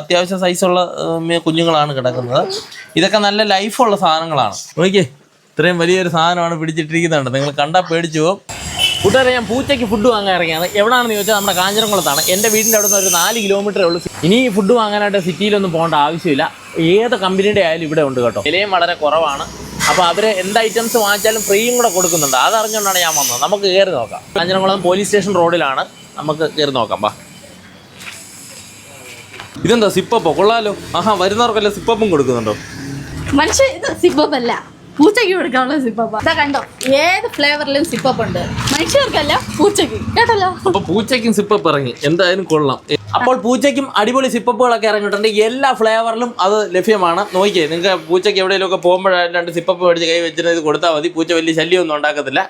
അത്യാവശ്യം സൈസുള്ള കുഞ്ഞുങ്ങളാണ് കിടക്കുന്നത്. ഇതൊക്കെ നല്ല ലൈഫുള്ള സാധനങ്ങളാണ്. നോക്കിയേ ഇത്രയും വലിയൊരു സാധനമാണ് പിടിച്ചിട്ടിരിക്കുന്നുണ്ട്. നിങ്ങൾ കണ്ടാൽ പേടിച്ചു പോകും. കൂട്ടുകാരെ ഞാൻ പൂച്ചയ്ക്ക് ഫുഡ് വാങ്ങാൻ ഇറങ്ങിയാണ്. എവിടെയാണെന്ന് ചോദിച്ചാൽ നമ്മുടെ കാഞ്ഞിരംകുളത്താണ്. എന്റെ വീടിന്റെ അവിടെ നിന്ന് ഒരു നാല് കിലോമീറ്ററേ ഉള്ളൂ. ഇനി ഫുഡ് വാങ്ങാനായിട്ട് സിറ്റിയിലൊന്നും പോകേണ്ട ആവശ്യമില്ല. ഏത് കമ്പനിയുടെ ആയാലും ഇവിടെ ഉണ്ട് കേട്ടോ. വിലയും വളരെ കുറവാണ്. അപ്പോൾ അവർ എന്ത് ഐറ്റംസ് വാങ്ങിച്ചാലും ഫ്രീയും കൂടെ കൊടുക്കുന്നുണ്ട്. അതറിഞ്ഞുകൊണ്ടാണ് ഞാൻ വന്നത്. നമുക്ക് കയറി നോക്കാം. കാഞ്ഞിരംകുളം പോലീസ് സ്റ്റേഷൻ റോഡിലാണ് നമുക്ക് കയറി നോക്കാം. ബാ ഇതെന്താ സിപ്പപ്പോ? കൊള്ളാലോ. ആഹാ വരുന്നവർക്കല്ല സിപ്പപ്പും കൊടുക്കുന്നുണ്ടോ? മനുഷ്യ ഇത് സിപ്പപ്പല്ല. അല്ല പൂച്ചയ്ക്ക് കൊടുക്കാനുള്ള സിപ്പപ്പാ. ഇതാ കണ്ടോ? ഏത് ഫ്ലേവറിലും സിപ്പപ്പ് ഉണ്ട് മനുഷ്യർക്കല്ല പൂച്ചയ്ക്ക്. കേട്ടല്ലോ? അപ്പൊ പൂച്ചയ്ക്കും സിപ്പപ്പ് ഇറങ്ങി. എന്തായാലും കൊള്ളാം. അപ്പോൾ പൂച്ചയ്ക്കും അടിപൊളി സിപ്പപ്പുകളൊക്കെ ഇറങ്ങിയിട്ടുണ്ട്. എല്ലാ ഫ്ലേവറിലും അത് ലഭ്യമാണ്. നോക്കിയേ നിങ്ങൾക്ക് പൂച്ചയ്ക്ക് എവിടെയെങ്കിലുമൊക്കെ പോകുമ്പോഴായാലും രണ്ട് സിപ്പപ്പ് മേടിച്ച് കൈ വെച്ചിട്ട് ഇത് കൊടുത്താൽ മതി. പൂച്ച വലിയ ശല്യമൊന്നും ഉണ്ടാക്കത്തില്ല.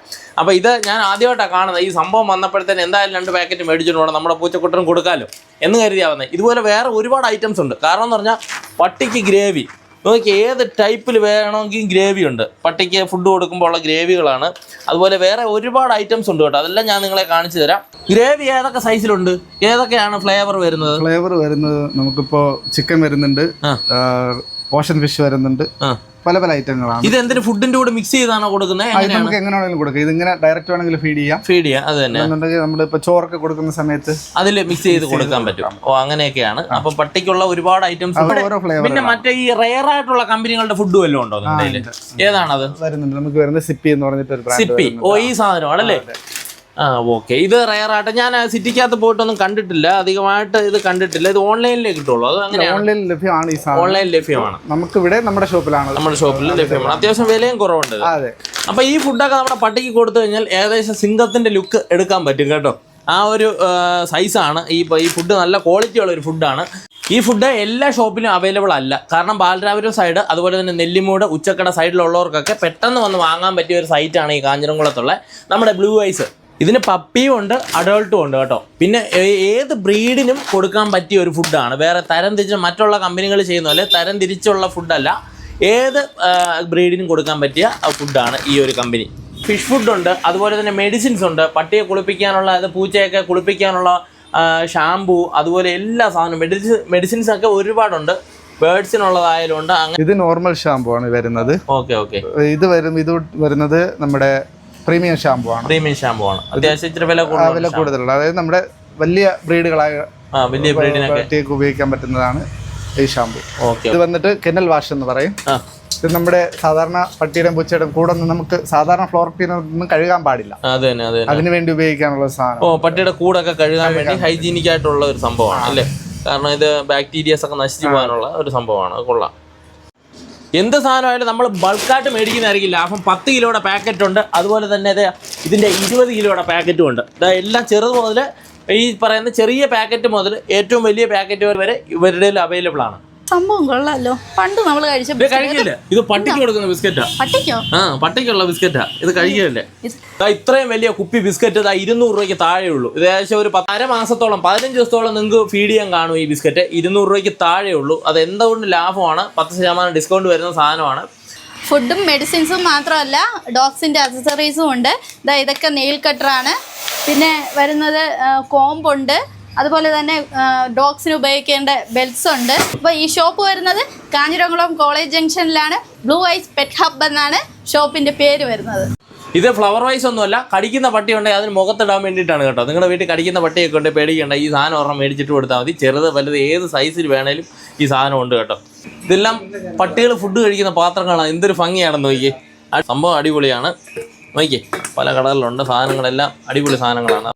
അപ്പോൾ ഇത് ഞാൻ ആദ്യമായിട്ടാണ് കാണുന്നത്. ഈ സംഭവം വന്നപ്പോഴത്തേന് എന്തായാലും രണ്ട് പാക്കറ്റ് മേടിച്ചിട്ട് വേണം നമ്മുടെ പൂച്ചക്കുട്ടനും കൊടുക്കാമല്ലോ എന്ന് കരുതിയാവുന്നത് ഇതുപോലെ വേറെ ഒരുപാട് ഐറ്റംസ് ഉണ്ട്. കാരണം എന്ന് പറഞ്ഞാൽ പട്ടിക്ക് ഗ്രേവി. നോക്കി ഏത് ടൈപ്പിൽ വേണമെങ്കിൽ ഗ്രേവി ഉണ്ട്. പട്ടിക്ക് ഫുഡ് കൊടുക്കുമ്പോൾ ഉള്ള ഗ്രേവികളാണ്. അതുപോലെ വേറെ ഒരുപാട് ഐറ്റംസ് ഉണ്ട് കേട്ടോ. അതെല്ലാം ഞാൻ നിങ്ങളെ കാണിച്ചു തരാം. ഗ്രേവി ഏതൊക്കെ സൈസിലുണ്ട് ഏതൊക്കെയാണ് ഫ്ലേവർ വരുന്നത്? ഫ്ലേവർ വരുന്നത് നമുക്കിപ്പോ ചിക്കൻ വരുന്നുണ്ട്. ആ. ഓഷൻ ഫിഷ് വരുന്നുണ്ട്. പല പല ഐറ്റങ്ങളാണ്. ഇത് എന്തിനു ഫുഡിന്റെ കൂടെ മിക്സ് ചെയ്താണോ കൊടുക്കുന്നത് നമുക്ക് എങ്ങനെ കൊടുക്കുക കൊടുക്കാം. ഇതിങ്ങനെ ഡയറക്റ്റ് വേണമെങ്കിലും ഫീഡ് ചെയ്യാം. ഫീഡ് ചെയ്യാം. അത് തന്നെ. എന്നുണ്ടെങ്കിൽ നമ്മൾ ഇപ്പൊ ചോറൊക്കെ കൊടുക്കുന്ന സമയത്ത് അതിൽ മിക്സ് ചെയ്ത് കൊടുക്കാൻ പറ്റും. ഓ അങ്ങനെയൊക്കെയാണ്. അപ്പൊ പട്ടിക്കുള്ള ഒരുപാട് ഐറ്റംസ് പിന്നെ മറ്റേ ഈ റയർ ആയിട്ടുള്ള കമ്പനികളുടെ ഫുഡ് വല്ലതും ഉണ്ടോ ഏതാണത്? വരുന്നുണ്ട്. നമുക്ക് വരുന്നത് സിപ്പി എന്ന് പറഞ്ഞിട്ട് സിപ്പി ഓ ഈ സാധനമാണല്ലേ? ആ ഓക്കെ ഇത് റയറായിട്ട് ഞാൻ സിറ്റിക്കകത്ത് പോയിട്ടൊന്നും കണ്ടിട്ടില്ല. അധികമായിട്ട് ഇത് കണ്ടിട്ടില്ല. ഇത് ഓൺലൈനിലേ കിട്ടുള്ളൂ. അത് ഓൺലൈനിൽ ലഭ്യമാണ് ഈ സാധനം. ഓൺലൈനിൽ ലഭ്യമാണ്. നമുക്ക് ഇവിടെ നമ്മുടെ ഷോപ്പിലാണ് നമ്മുടെ ഷോപ്പിൽ ലഭ്യമാണ്. അത്യാവശ്യം വിലയും കുറവുണ്ട് അതെ. അപ്പൊ ഈ ഫുഡൊക്കെ നമ്മുടെ പട്ടിക്ക് കൊടുത്തു കഴിഞ്ഞാൽ ഏകദേശം സിംഗത്തിന്റെ ലുക്ക് എടുക്കാൻ പറ്റും കേട്ടോ. ആ ഒരു സൈസാണ് ഈ ഈ ഫുഡ് നല്ല ക്വാളിറ്റി ഉള്ള ഒരു ഫുഡാണ് ഈ ഫുഡ് എല്ലാ ഷോപ്പിലും അവൈലബിൾ അല്ല. കാരണം ബാലരാപുരം സൈഡ് അതുപോലെ തന്നെ നെല്ലിമൂട് ഉച്ചക്കട സൈഡിലുള്ളവർക്കൊക്കെ പെട്ടെന്ന് വന്ന് വാങ്ങാൻ പറ്റിയ ഒരു സൈറ്റാണ് ഈ കാഞ്ഞിരംകുളത്തുള്ള നമ്മുടെ ബ്ലൂ ഐസ് ഇതിന് പപ്പിയും ഉണ്ട് അഡൾട്ടും ഉണ്ട് കേട്ടോ. പിന്നെ ഏത് ബ്രീഡിനും കൊടുക്കാൻ പറ്റിയ ഒരു ഫുഡാണ് വേറെ തരം തിരിച്ച് മറ്റുള്ള കമ്പനികൾ ചെയ്യുന്ന പോലെ തരം തിരിച്ചുള്ള ഫുഡല്ല ഏത് ബ്രീഡിനും കൊടുക്കാൻ പറ്റിയ ഫുഡാണ് ഈ ഒരു കമ്പനി ഫിഷ് ഫുഡുണ്ട് അതുപോലെ തന്നെ മെഡിസിൻസ് ഉണ്ട്. പട്ടിയെ കുളിപ്പിക്കാനുള്ള അത് പൂച്ചയൊക്കെ കുളിപ്പിക്കാനുള്ള ഷാംപൂ അതുപോലെ എല്ലാ സാധനവും. മെഡിസിൻ മെഡിസിൻസ് ഒക്കെ ഒരുപാടുണ്ട്. ബേർഡ്സിനുള്ളതായാലും ഉണ്ട് ഇത് നോർമൽ ഷാമ്പു ആണ് വരുന്നത്. ഓക്കെ ഓക്കെ ഇത് വരും ഇത് വരുന്നത് നമ്മുടെ പ്രീമിയം ഷാമ്പു ആണ്. പ്രീമിയം ഷാമ്പു ആണ്. അത്യാവശ്യം ഇച്ചിരി വില വില കൂടുതലുണ്ട് അതായത് നമ്മുടെ വലിയ ബ്രീഡുകളായ വലിയ ബ്രീഡിനൊക്കെ. ഉപയോഗിക്കാൻ പറ്റുന്നതാണ് ഈ ഷാമ്പു ഓക്കെ. ഇത് വന്നിട്ട് കെന്നൽ വാഷ് എന്ന് പറയും. ഇത് നമ്മുടെ സാധാരണ പട്ടിയുടെ പൂച്ചയുടെ കൂടെ ഒന്നും നമുക്ക് സാധാരണ ഫ്ലോർ ക്ലീനറൊന്നും കഴുകാൻ പാടില്ല. അതിന് വേണ്ടി ഉപയോഗിക്കാനുള്ള സാധനം. ഓ പട്ടിയുടെ കൂടൊക്കെ കഴുകാൻ വേണ്ടി ഹൈജീനിക് ആയിട്ടുള്ള ഒരു സംഭവമാണ് അല്ലേ? കാരണം ഇത് ബാക്ടീരിയസ് ഒക്കെ നശിച്ചു പോകാനുള്ള ഒരു സംഭവമാണ്. കൊള്ളാം. എന്ത് സാധനമായാലും നമ്മൾ ബൾക്കായിട്ട് മേടിക്കുന്നതായിരിക്കും ലാഭം. പത്ത് കിലോയുടെ പാക്കറ്റ് ഉണ്ട്. അതുപോലെ തന്നെ ഇത് ഇതിന്റെ ഇരുപത് കിലോയുടെ പാക്കറ്റും ഉണ്ട്. എല്ലാം ചെറുത് മുതൽ ഈ പറയുന്ന ചെറിയ പാക്കറ്റ് മുതൽ ഏറ്റവും വലിയ പാക്കറ്റ് വരെ ഇവരുടെ അവൈലബിൾ ആണ്. സംഭവം കൊള്ളാലോ. പണ്ട് നമ്മൾ കഴിച്ച ഇത് കഴിക്കില്ല? ഇത് പട്ടിക്ക് കൊടുക്കുന്ന ബിസ്ക്കറ്റാ. പട്ടിക്കോ? ആ പട്ടിക്കുള്ള ബിസ്ക്കറ്റാ. ഇത് കഴിക്കില്ലേ? ഇത് ഇത്രയും വലിയ കുപ്പി ബിസ്ക്കറ്റ് ഇതാ ഇരുന്നൂറ് രൂപയ്ക്ക് താഴെ ഉള്ളൂ ഇത് ഏകദേശം ഒരു പത്ത് അര മാസത്തോളം പതിനഞ്ച് ദിവസത്തോളം നിങ്ങൾക്ക് ഫീഡ് ചെയ്യാൻ കാണും ഈ ബിസ്ക്കറ്റ്. ഇരുന്നൂറ് രൂപയ്ക്ക് താഴെ ഉള്ളൂ അത് എന്തുകൊണ്ട് ലാഭമാണ്? പത്ത് ശതമാനം ഡിസ്കൗണ്ട് വരുന്ന സാധനമാണ്. ഫുഡും മെഡിസിൻസും മാത്രമല്ല ഡോഗ്സിന്റെ അക്സസറീസും ഉണ്ട്. ഇതാ ഇതൊക്കെ നെയിൽ കട്ടറാണ് പിന്നെ വരുന്നത് കോമ്പുണ്ട് അതുപോലെ തന്നെ ഡോഗ്സിന് ഉപയോഗിക്കേണ്ട ബെൽറ്റ്സ് ഉണ്ട്. അപ്പോൾ ഈ ഷോപ്പ് വരുന്നത് കാഞ്ഞിരംകുളം കോളേജ് ജംഗ്ഷനിലാണ്. ബ്ലൂ ഐസ് പെറ്റ് ഹബ് എന്നാണ് ഷോപ്പിന്റെ പേര് വരുന്നത്. ഇത് ഫ്ലവർ വൈസ് ഒന്നുമല്ല കടിക്കുന്ന പട്ടി ഉണ്ടെങ്കിൽ അതിന് മുഖത്തിടാൻ വേണ്ടിയിട്ടാണ് കേട്ടോ. നിങ്ങളുടെ വീട്ടിൽ കടിക്കുന്ന പട്ടിയൊക്കെ ഉണ്ട് പേടിക്കേണ്ട ഈ സാധനം ഒരെണ്ണം മേടിച്ചിട്ട് കൊടുത്താൽ മതി. ചെറുത് വലുത് ഏത് സൈസിൽ വേണേലും ഈ സാധനം ഉണ്ട് കേട്ടോ. ഇതെല്ലാം പട്ടികൾ ഫുഡ് കഴിക്കുന്ന പാത്രങ്ങളാണ് എന്തൊരു ഭംഗിയാണെന്ന് നോക്കിയേ. സംഭവം അടിപൊളിയാണ്. നോക്കിയേ പല കടകളിലുണ്ട് സാധനങ്ങളെല്ലാം. അടിപൊളി സാധനങ്ങളാണ്.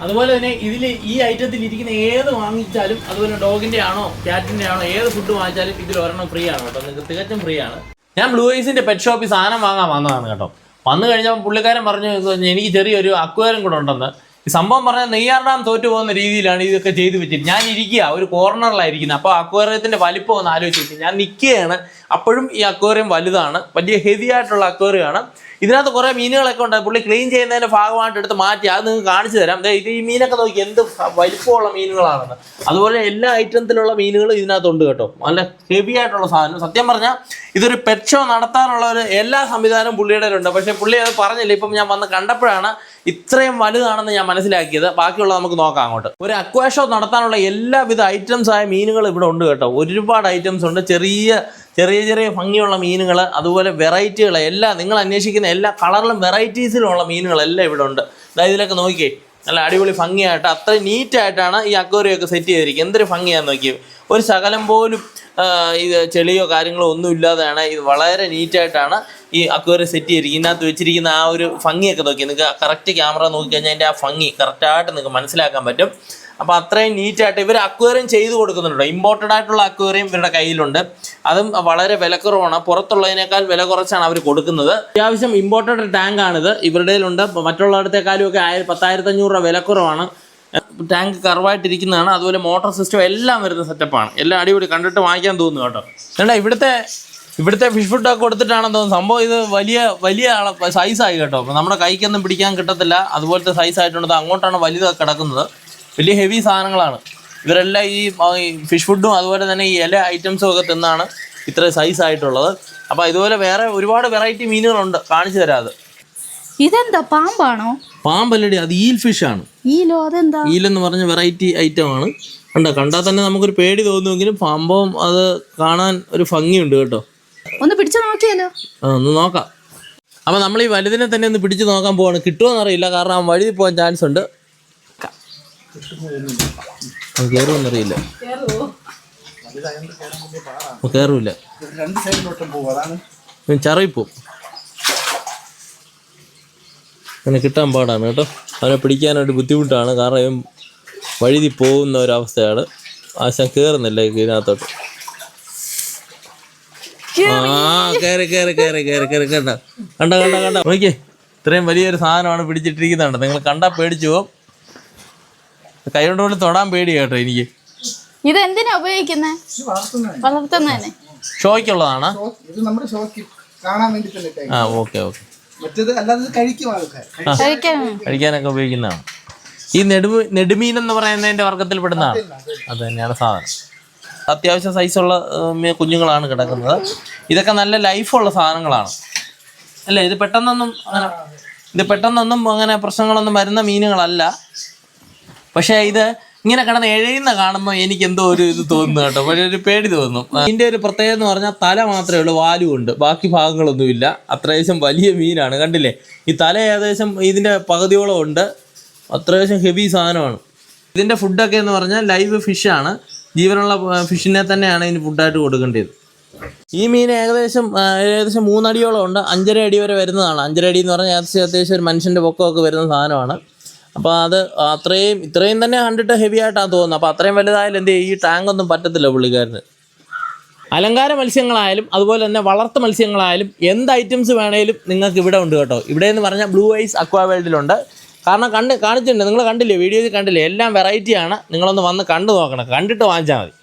അതുപോലെ തന്നെ ഇതിൽ ഈ ഐറ്റത്തിൽ ഇരിക്കുന്ന ഏത് വാങ്ങിച്ചാലും അതുപോലെ ഡോഗിന്റെ ആണോ ക്യാറ്റിന്റെ ആണോ ഏത് ഫുഡ് വാങ്ങിച്ചാലും ഇതിൽ ഒരെണ്ണം ഫ്രീ ആണ് കേട്ടോ. നിങ്ങൾക്ക് തികച്ചും ഫ്രീ ആണ്. ഞാൻ ബ്ലൂ ഐസിന്റെ പെറ്റ് ഷോപ്പിൽ സാധനം വാങ്ങാൻ വന്നതാണ് കേട്ടോ. വന്നു കഴിഞ്ഞപ്പോൾ പുള്ളിക്കാരൻ പറഞ്ഞു "ഇത് എനിക്ക് ചെറിയൊരു അക്വേറിയം കൂടെ ഉണ്ടെന്ന്. ഈ സംഭവം പറഞ്ഞാൽ നെയ്യാർ ഡാം തോറ്റു പോകുന്ന രീതിയിലാണ് ഇതൊക്കെ ചെയ്തു വെച്ചിട്ട് ഞാൻ ഇരിക്കുക ഒരു കോർണറിലായിരിക്കുന്നത് അപ്പോൾ അക്വേറിയത്തിന്റെ വലിപ്പം ഒന്ന് ആലോചിച്ച് ഞാൻ നിൽക്കുകയാണ് അപ്പോഴും ഈ അക്വേറിയം വലുതാണ്. വലിയ ഹെവി ആയിട്ടുള്ള അക്വേറിയമാണ് ഇതിനകത്ത് കുറേ മീനുകളൊക്കെ ഉണ്ട്. പുള്ളി ക്ലീൻ ചെയ്യുന്നതിന്റെ ഭാഗമായിട്ട് എടുത്ത് മാറ്റി. അത് നിങ്ങൾക്ക് കാണിച്ചു തരാം. ഇത് ഈ മീനൊക്കെ നോക്കി എന്ത് വലിപ്പമുള്ള മീനുകളാണെന്ന്. അതുപോലെ എല്ലാ ഐറ്റത്തിലുള്ള മീനുകളും ഇതിനകത്തുണ്ട് കേട്ടോ. നല്ല ഹെവി ആയിട്ടുള്ള സാധനം. സത്യം പറഞ്ഞാൽ ഇതൊരു പെറ്റ് ഷോ നടത്താനുള്ള ഒരു എല്ലാ സംവിധാനവും പുള്ളിയുടെ ഉണ്ട് പക്ഷേ പുള്ളി അത് പറഞ്ഞില്ല. ഇപ്പം ഞാൻ വന്ന് കണ്ടപ്പോഴാണ് ഇത്രയും വലുതാണെന്ന് ഞാൻ മനസ്സിലാക്കിയത്. ബാക്കിയുള്ള നമുക്ക് നോക്കാം അങ്ങോട്ട്. ഒരു അക്വാ ഷോ നടത്താനുള്ള എല്ലാവിധ ഐറ്റംസ് ആയ മീനുകൾ ഇവിടെ ഉണ്ട് കേട്ടോ. ഒരുപാട് ഐറ്റംസ് ഉണ്ട്. ചെറിയ ചെറിയ ചെറിയ ഭംഗിയുള്ള മീനുകൾ അതുപോലെ വെറൈറ്റികൾ എല്ലാം നിങ്ങൾ അന്വേഷിക്കുന്ന എല്ലാ കളറിലും വെറൈറ്റീസിലുമുള്ള മീനുകളെല്ലാം ഇവിടെ ഉണ്ട്. അതായത് ഇതിലൊക്കെ നോക്കിയേ. നല്ല അടിപൊളി ഭംഗിയായിട്ട് അത്ര നീറ്റായിട്ടാണ് ഈ അക്വേറിയൊക്കെ സെറ്റ് ചെയ്തിരിക്കുന്നത്. എന്തൊരു ഭംഗിയാന്ന് നോക്കിയത് ഒരു ശകലം പോലും ഇത് ചെളിയോ കാര്യങ്ങളോ ഒന്നും ഇല്ലാതെയാണ് ഇത് വളരെ നീറ്റായിട്ടാണ് ഈ അക്വേറിയം സെറ്റ് ചെയ്തിരിക്കുന്നത്. ഇതിനകത്ത് വെച്ചിരിക്കുന്ന ആ ഒരു ഭംഗിയൊക്കെ നോക്കി നിങ്ങൾക്ക് കറക്റ്റ് ക്യാമറ നോക്കിക്കഴിഞ്ഞാൽ അതിന്റെ ആ ഭംഗി കറക്റ്റായിട്ട് നിങ്ങൾക്ക് മനസ്സിലാക്കാൻ പറ്റും. അപ്പോൾ അത്രയും നീറ്റായിട്ട് ഇവർ അക്വേറിയം ചെയ്ത് കൊടുക്കുന്നുണ്ട് ഇമ്പോർട്ടഡ് ആയിട്ടുള്ള അക്വേറിയം ഇവരുടെ കയ്യിലുണ്ട്. അതും വളരെ വിലക്കുറവാണ്. പുറത്തുള്ളതിനേക്കാൾ വില കുറച്ചാണ് അവർ കൊടുക്കുന്നത്. അത്യാവശ്യം ഇമ്പോർട്ടഡ് ടാങ്ക് ആണിത്. ഉണ്ട് മറ്റുള്ളിടത്തെക്കാളും ഒക്കെ ആയിരം പത്തായിരത്തി അഞ്ഞൂറ് രൂപ വിലക്കുറവാണ്. ടാങ്ക് കർവായിട്ടിരിക്കുന്നതാണ് അതുപോലെ മോട്ടോർ സിസ്റ്റം എല്ലാം വരുന്ന സെറ്റപ്പാണ് എല്ലാം അടിപൊളി കണ്ടിട്ട് വാങ്ങിക്കാൻ തോന്നുന്നു കേട്ടോ. വേണ്ട ഇവിടുത്തെ ഇവിടുത്തെ ഫിഷ് ഫുഡൊക്കെ കൊടുത്തിട്ടാണെന്ന് തോന്നുന്നു. സംഭവം ഇത് വലിയ വലിയ സൈസായി കേട്ടോ. നമ്മുടെ കൈക്കൊന്നും പിടിക്കാൻ കിട്ടത്തില്ല. അതുപോലത്തെ സൈസ് ആയിട്ടുണ്ട്. അങ്ങോട്ടാണ് വലുതൊക്കെ കിടക്കുന്നത്. വലിയ ഹെവി സാധനങ്ങളാണ്. ഇവരെല്ലാം ഈ ഫിഷ് ഫുഡും അതുപോലെ തന്നെ ഈ ഇല ഐറ്റംസും ഒക്കെ തിന്നാണ് ഇത്ര സൈസ് ആയിട്ടുള്ളത്. അപ്പോൾ ഇതുപോലെ വേറെ ഒരുപാട് വെറൈറ്റി മീനുകളുണ്ട് കാണിച്ചു തരാതെ ഇതെന്താ? പാമ്പാണോ? പാമ്പല്ലടി അത് ഈൽ ഫിഷ് ആണ്. ഈലോ അതെന്താ? ഈലെന്ന് പറഞ്ഞ വെറൈറ്റി ഐറ്റം ആണ്. കണ്ടോ? കണ്ടാൽ തന്നെ നമുക്കൊരു പേടി തോന്നുമെങ്കിലും പാമ്പവും അത് കാണാൻ ഒരു ഭംഗിയുണ്ട് കേട്ടോ. ഒന്ന് പിടിച്ചു നോക്കിയാലോ? ആ ഒന്ന് നോക്കാം. അപ്പോൾ നമ്മൾ ഈ വലുതിനെ തന്നെ ഒന്ന് പിടിച്ചു നോക്കാൻ പോവാണ്. കിട്ടുമോ എന്നറിയില്ല കാരണം വഴുതി പോകാൻ ചാൻസ് ഉണ്ട്. കയറുമെന്നറിയില്ല കയറൂല ചറിപ്പോവും അവനെ കിട്ടാൻ പാടാണ് കേട്ടോ. അവനെ പിടിക്കാനായിട്ട് ബുദ്ധിമുട്ടാണ്. കാരണം ഇവൻ വഴുതി പോകുന്ന ഒരവസ്ഥയാണ്. ആശാൻ കയറുന്നില്ല ഇതിനകത്തോട്ട്. ആ കയറി കയറി കയറി കയറി കയറി കണ്ട കണ്ട കണ്ട കണ്ട. നോക്കിയേ. ഇത്രയും വലിയൊരു സാധനമാണ് പിടിച്ചിട്ടിരിക്കുന്നുണ്ട്. നിങ്ങൾ കണ്ടാൽ പേടിച്ചു പോകും. കൈ കൊണ്ട് പോലും തൊടാൻ പേടി കേട്ടോ എനിക്ക്. ഇത് എന്തിനാ ഉപയോഗിക്കുന്നത് വളർത്തുന്നതിന്. ഷോയ്ക്കുള്ളതാണ്? ഇത് നമ്മുടെ കാണാൻ വേണ്ടി തന്നെ ആ ഓക്കെ ഓക്കെ. മറ്റേത് അല്ലാതെ ഇത് കഴിക്കും ആൾക്കാർ കഴിക്കാനൊക്കെ ഉപയോഗിക്കുന്നതാണ്. ഈ നെടുമീ നെടുമീൻ എന്ന് പറയുന്നതിന്റെ വർഗത്തിൽ പെടുന്നതാണ്. അത് തന്നെയാണ് സാധനം. അത്യാവശ്യം സൈസുള്ള കുഞ്ഞുങ്ങളാണ് കിടക്കുന്നത്. ഇതൊക്കെ നല്ല ലൈഫുള്ള സാധനങ്ങളാണ്. അല്ലേ? ഇത് പെട്ടെന്നൊന്നും അങ്ങനെ ഇത് പെട്ടെന്നൊന്നും അങ്ങനെ പ്രശ്നങ്ങളൊന്നും വരുന്ന മീനുകളല്ല. പക്ഷേ ഇത് ഇങ്ങനെ കിടന്ന് എഴയുന്ന കാണുമ്പോൾ എനിക്ക് എന്തോ ഒരു ഇത് തോന്നുന്നു കേട്ടോ. പക്ഷേ ഒരു പേടി തോന്നും. ഇതിന്റെ ഒരു പ്രത്യേകത എന്ന് പറഞ്ഞാൽ തല മാത്രമേ ഉള്ളൂ വാലും ഉണ്ട്. ബാക്കി ഭാഗങ്ങളൊന്നുമില്ല അത്യാവശ്യം വലിയ മീനാണ്. കണ്ടില്ലേ? ഈ തല ഏകദേശം ഇതിന്റെ പകുതിയോളം ഉണ്ട്. അത്യാവശ്യം ഹെവി സാധനമാണ്. ഇതിന്റെ ഫുഡൊക്കെ എന്ന് പറഞ്ഞാൽ ലൈവ് ഫിഷാണ് ജീവനുള്ള ഫിഷിനെ തന്നെയാണ് ഇതിന് ഫുഡായിട്ട് കൊടുക്കേണ്ടത്. ഈ മീൻ ഏകദേശം ഏകദേശം മൂന്നടിയോളം ഉണ്ട്. അഞ്ചര അടി വരെ വരുന്നതാണ്. അഞ്ചര അടി എന്ന് പറഞ്ഞാൽ ഏകദേശം അത്യാവശ്യം ഒരു മനുഷ്യന്റെ പൊക്കമൊക്കെ വരുന്ന സാധനമാണ്. അപ്പോൾ അത് അത്രയും ഇത്രയും തന്നെ കണ്ടിട്ട് ഹെവി ആയിട്ടാണ് തോന്നുന്നത്. അപ്പോൾ അത്രയും വലുതായാലും എന്ത് ഈ ടാങ്ക് ഒന്നും പറ്റത്തില്ല പുള്ളിക്കാരന്. അലങ്കാര മത്സ്യങ്ങളായാലും അതുപോലെ തന്നെ വളർത്തു മത്സ്യങ്ങളായാലും എന്ത് ഐറ്റംസ് വേണേലും നിങ്ങൾക്ക് ഇവിടെ ഉണ്ട് കേട്ടോ. ഇവിടെ എന്ന് പറഞ്ഞാൽ ബ്ലൂ ഐസ് അക്വാ വേൾഡിലുണ്ട് കാരണം കണ്ട് കാണിച്ചിട്ടുണ്ട്. നിങ്ങൾ കണ്ടില്ലേ? വീഡിയോയിൽ കണ്ടില്ലേ? എല്ലാം വെറൈറ്റിയാണ് നിങ്ങളൊന്ന് വന്ന് കണ്ടു നോക്കണം. കണ്ടിട്ട് വാങ്ങിച്ചാൽ മതി.